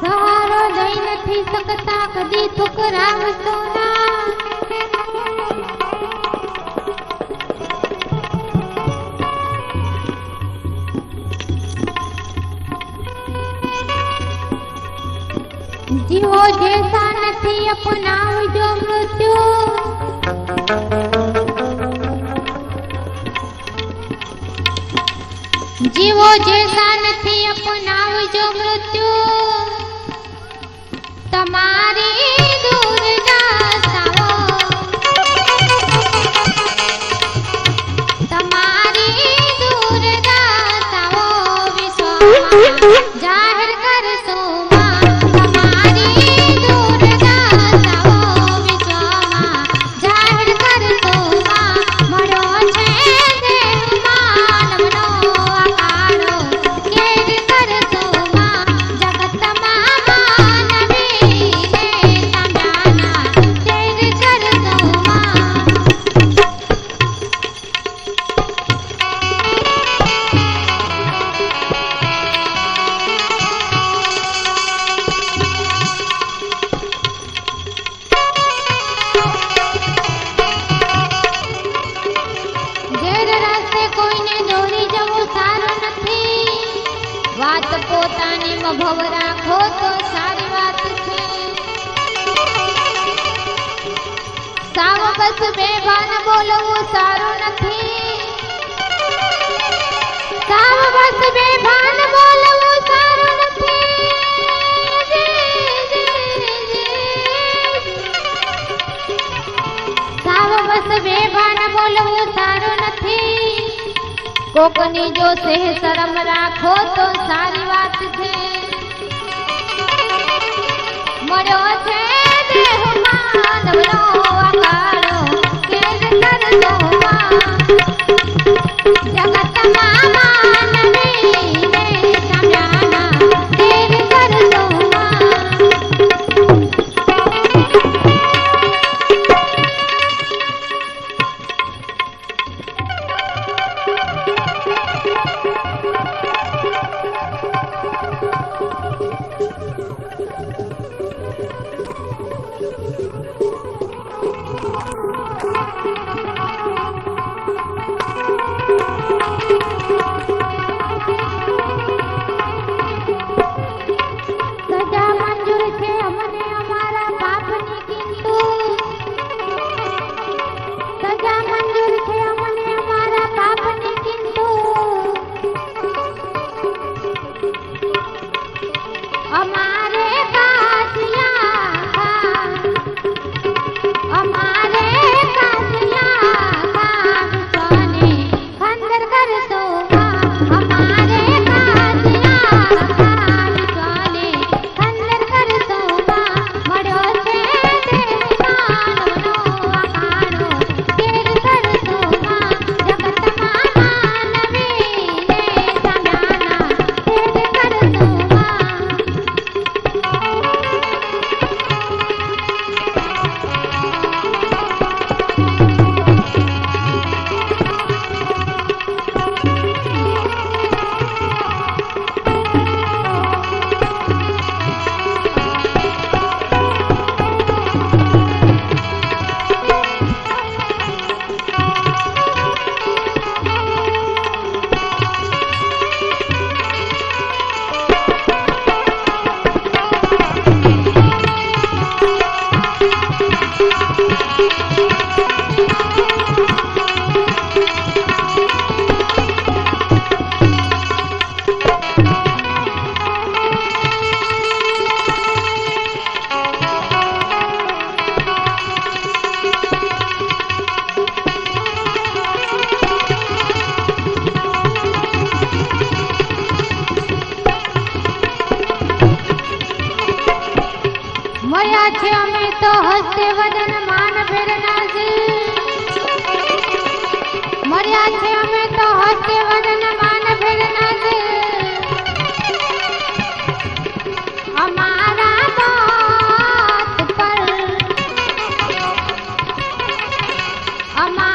સહારો લઈ નથી શકતા કદી છોકરા હતો જીવો જેતા નથી અપનાવજો મૃત્યુ. જીવો જેસા નથી અપનાવજો મૃત્યુ. તમારી જા સ્વભાવ રાખો તો સારી વાત છે. સાવ બસ બે ભાન બોલવું સારું નથી. કોકની જો સેહ શરમ રાખો તો સારી વાત છે. મળ્યો છે દેહ માનવનો तो हस्ते वदन मान फिरनासी मर्या छे અમે તો હસ્તે વદન માન ફેરનાસી અમારા બાત પર અમારા